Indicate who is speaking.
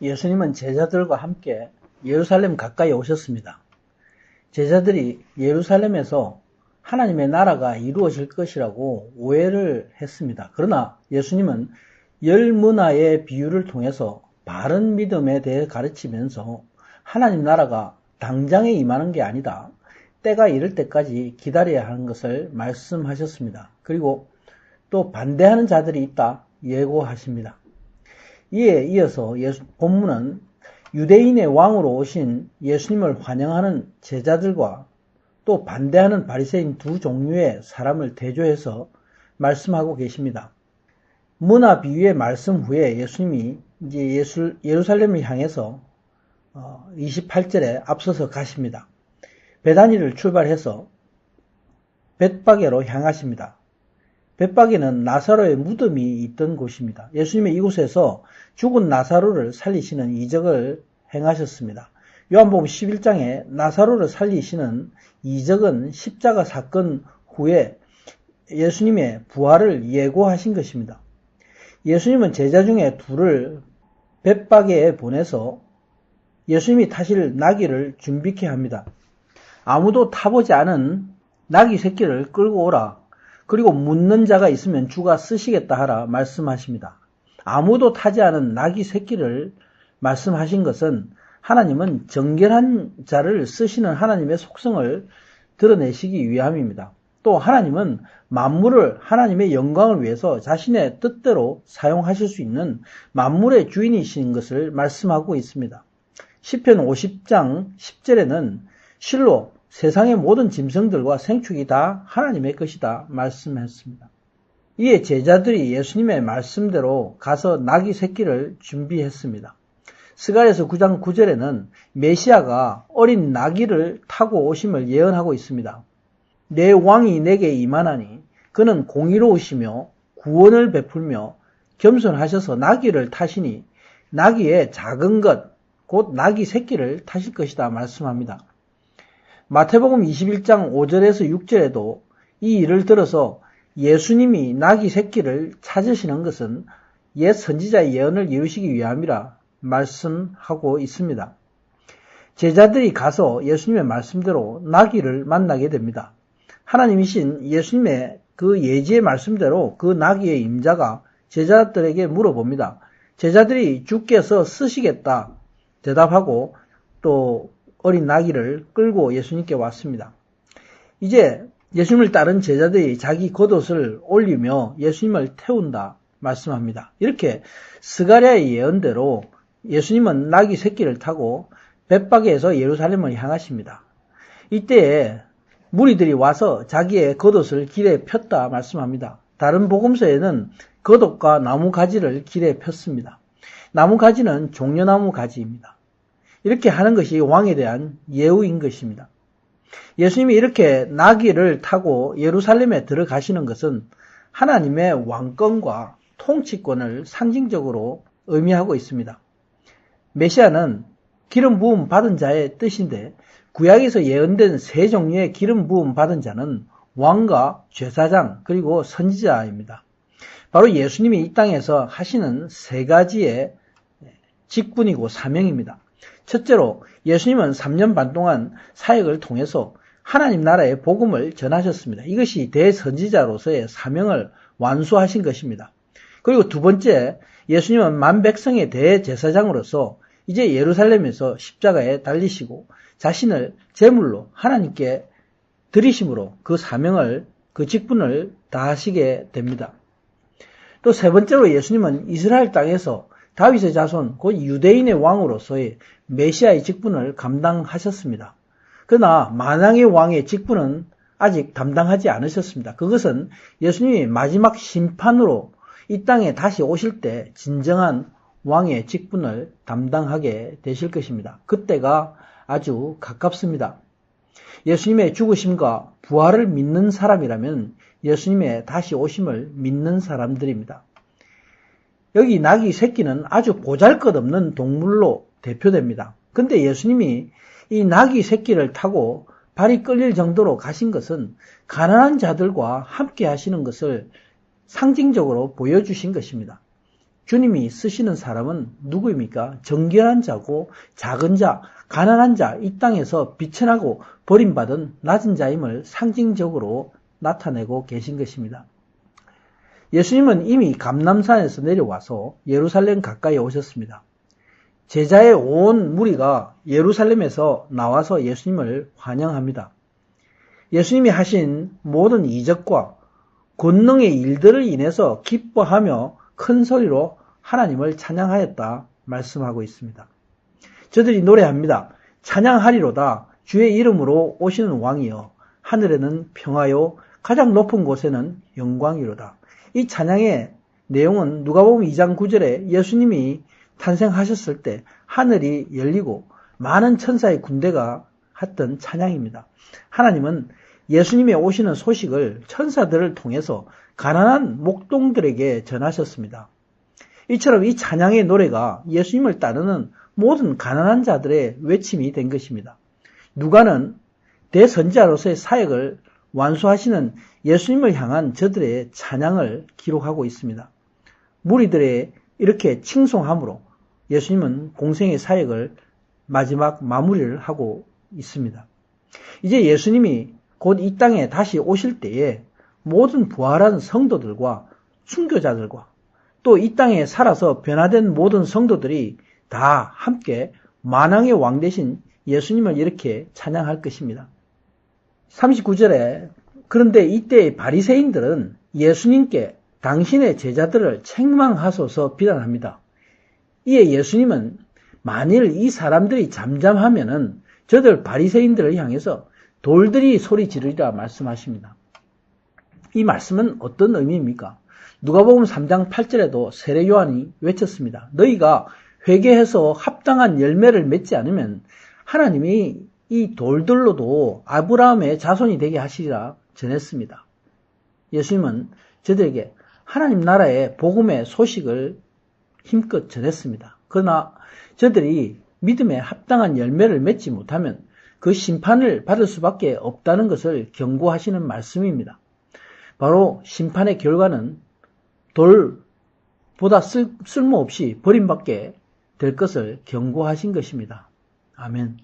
Speaker 1: 예수님은 제자들과 함께 예루살렘 가까이 오셨습니다. 제자들이 예루살렘에서 하나님의 나라가 이루어질 것이라고 오해를 했습니다. 그러나 예수님은 열 문화의 비유를 통해서 바른 믿음에 대해 가르치면서 하나님 나라가 당장에 임하는 게 아니다. 때가 이를 때까지 기다려야 하는 것을 말씀하셨습니다. 그리고 또 반대하는 자들이 있다 예고하십니다. 이에 이어서 예수, 본문은 유대인의 왕으로 오신 예수님을 환영하는 제자들과 또 반대하는 바리새인 두 종류의 사람을 대조해서 말씀하고 계십니다. 문화 비유의 말씀 후에 예수님이 이제 예수, 예루살렘을 향해서 28절에 어, 앞서서 가십니다. 베다니를 출발해서 벳바게로 향하십니다. 벳바게는 나사로의 무덤이 있던 곳입니다. 예수님의 이곳에서 죽은 나사로를 살리시는 이적을 행하셨습니다. 요한복음 11장에 나사로를 살리시는 이적은 십자가 사건 후에 예수님의 부활을 예고하신 것입니다. 예수님은 제자 중에 둘을 벳바게에 보내서 예수님이 타실 나귀를 준비케 합니다. 아무도 타보지 않은 나귀 새끼를 끌고 오라. 그리고 묻는 자가 있으면 주가 쓰시겠다 하라 말씀하십니다. 아무도 타지 않은 나귀 새끼를 말씀하신 것은 하나님은 정결한 자를 쓰시는 하나님의 속성을 드러내시기 위함입니다. 또 하나님은 만물을 하나님의 영광을 위해서 자신의 뜻대로 사용하실 수 있는 만물의 주인이신 것을 말씀하고 있습니다. 10편 50장 10절에는 실로 세상의 모든 짐승들과 생축이 다 하나님의 것이다 말씀했습니다. 이에 제자들이 예수님의 말씀대로 가서 나귀 새끼를 준비했습니다. 스가에서 9장 9절에는 메시아가 어린 나귀를 타고 오심을 예언하고 있습니다. 내 왕이 내게 임하나니 그는 공의로우시며 구원을 베풀며 겸손하셔서 나귀를 타시니 나귀의 작은 것, 곧 나귀 새끼를 타실 것이다 말씀합니다. 마태복음 21장 5절에서 6절에도 이 일을 들어서 예수님이 나귀 새끼를 찾으시는 것은 옛 선지자의 예언을 이루시기 위함이라 말씀하고 있습니다. 제자들이 가서 예수님의 말씀대로 나귀를 만나게 됩니다. 하나님이신 예수님의 그 예지의 말씀대로 그 나귀의 임자가 제자들에게 물어봅니다. 제자들이 주께서 쓰시겠다 대답하고 또 어린 나귀를 끌고 예수님께 왔습니다. 이제 예수님을 따른 제자들이 자기 겉옷을 올리며 예수님을 태운다 말씀합니다. 이렇게 스가랴의 예언대로 예수님은 나귀 새끼를 타고 벳박에서 예루살렘을 향하십니다. 이때에 무리들이 와서 자기의 겉옷을 길에 폈다 말씀합니다. 다른 복음서에는 겉옷과 나무 가지를 길에 폈습니다. 나무 가지는 종려나무 가지입니다. 이렇게 하는 것이 왕에 대한 예우인 것입니다. 예수님이 이렇게 나귀를 타고 예루살렘에 들어가시는 것은 하나님의 왕권과 통치권을 상징적으로 의미하고 있습니다. 메시아는 기름 부음 받은 자의 뜻인데 구약에서 예언된 세 종류의 기름 부음 받은 자는 왕과 제사장 그리고 선지자입니다. 바로 예수님이 이 땅에서 하시는 세 가지의 직분이고 사명입니다. 첫째로 예수님은 3년 반 동안 사역을 통해서 하나님 나라의 복음을 전하셨습니다. 이것이 대선지자로서의 사명을 완수하신 것입니다. 그리고 두 번째, 예수님은 만 백성의 대제사장으로서 이제 예루살렘에서 십자가에 달리시고 자신을 제물로 하나님께 드리심으로 그 사명을 그 직분을 다하시게 됩니다. 또 세 번째로 예수님은 이스라엘 땅에서 다윗의 자손 곧 유대인의 왕으로서의 메시아의 직분을 감당하셨습니다. 그러나 만왕의 왕의 직분은 아직 담당하지 않으셨습니다. 그것은 예수님이 마지막 심판으로 이 땅에 다시 오실 때 진정한 왕의 직분을 담당하게 되실 것입니다. 그때가 아주 가깝습니다. 예수님의 죽으심과 부활을 믿는 사람이라면 예수님의 다시 오심을 믿는 사람들입니다. 여기 나귀 새끼는 아주 보잘 것 없는 동물로 대표됩니다. 근데 예수님이 이 나귀 새끼를 타고 발이 끌릴 정도로 가신 것은 가난한 자들과 함께 하시는 것을 상징적으로 보여주신 것입니다. 주님이 쓰시는 사람은 누구입니까? 정결한 자고 작은 자, 가난한 자, 이 땅에서 비천하고 버림받은 낮은 자임을 상징적으로 나타내고 계신 것입니다. 예수님은 이미 감남산에서 내려와서 예루살렘 가까이 오셨습니다. 제자의 온 무리가 예루살렘에서 나와서 예수님을 환영합니다. 예수님이 하신 모든 이적과 권능의 일들을 인해서 기뻐하며 큰 소리로 하나님을 찬양하였다 말씀하고 있습니다. 저들이 노래합니다. 찬양하리로다 주의 이름으로 오시는 왕이여 하늘에는 평화요 가장 높은 곳에는 영광이로다. 이 찬양의 내용은 누가복음 2장 9절에 예수님이 탄생하셨을 때 하늘이 열리고 많은 천사의 군대가 했던 찬양입니다. 하나님은 예수님의 오시는 소식을 천사들을 통해서 가난한 목동들에게 전하셨습니다. 이처럼 이 찬양의 노래가 예수님을 따르는 모든 가난한 자들의 외침이 된 것입니다. 누가는 대선자로서의 사역을 완수하시는 예수님을 향한 저들의 찬양을 기록하고 있습니다. 무리들의 이렇게 칭송함으로 예수님은 공생의 사역을 마지막 마무리를 하고 있습니다. 이제 예수님이 곧 이 땅에 다시 오실 때에 모든 부활한 성도들과 순교자들과 또 이 땅에 살아서 변화된 모든 성도들이 다 함께 만왕의 왕 대신 예수님을 이렇게 찬양할 것입니다. 39절에 그런데 이때 바리새인들은 예수님께 당신의 제자들을 책망하소서 비난합니다. 이에 예수님은 만일 이 사람들이 잠잠하면은 저들 바리새인들을 향해서 돌들이 소리 지르리라 말씀하십니다. 이 말씀은 어떤 의미입니까? 누가복음 3장 8절에도 세례 요한이 외쳤습니다. 너희가 회개해서 합당한 열매를 맺지 않으면 하나님이 이 돌들로도 아브라함의 자손이 되게 하시리라 전했습니다. 예수님은 저들에게 하나님 나라의 복음의 소식을 힘껏 전했습니다. 그러나 저들이 믿음에 합당한 열매를 맺지 못하면 그 심판을 받을 수밖에 없다는 것을 경고하시는 말씀입니다. 바로 심판의 결과는 돌보다 쓸, 쓸모없이 버림받게 될 것을 경고하신 것입니다. 아멘.